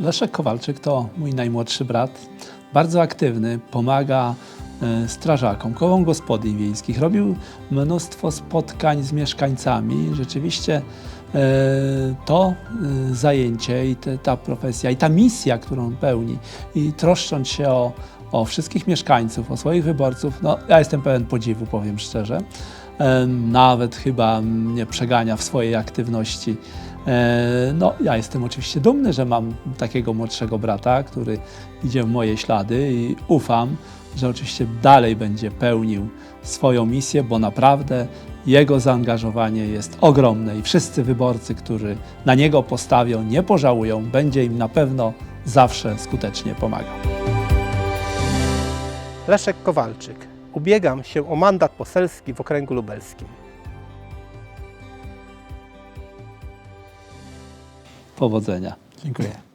Leszek Kowalczyk to mój najmłodszy brat, bardzo aktywny, pomaga e, strażakom, kołom gospodyń wiejskich. Robił mnóstwo spotkań z mieszkańcami. Rzeczywiście e, to e, zajęcie i ta profesja i ta misja, którą pełni i troszcząc się o, o wszystkich mieszkańców, o swoich wyborców, no ja jestem pełen podziwu, powiem szczerze. E, Nawet chyba mnie przegania w swojej aktywności. E, No, ja jestem oczywiście dumny, że mam takiego młodszego brata, który idzie w moje ślady i ufam, że oczywiście dalej będzie pełnił swoją misję, bo naprawdę jego zaangażowanie jest ogromne i wszyscy wyborcy, którzy na niego postawią, nie pożałują, będzie im na pewno zawsze skutecznie pomagał. Leszek Kowalczyk. Ubiegam się o mandat poselski w okręgu lubelskim. Powodzenia. Dziękuję.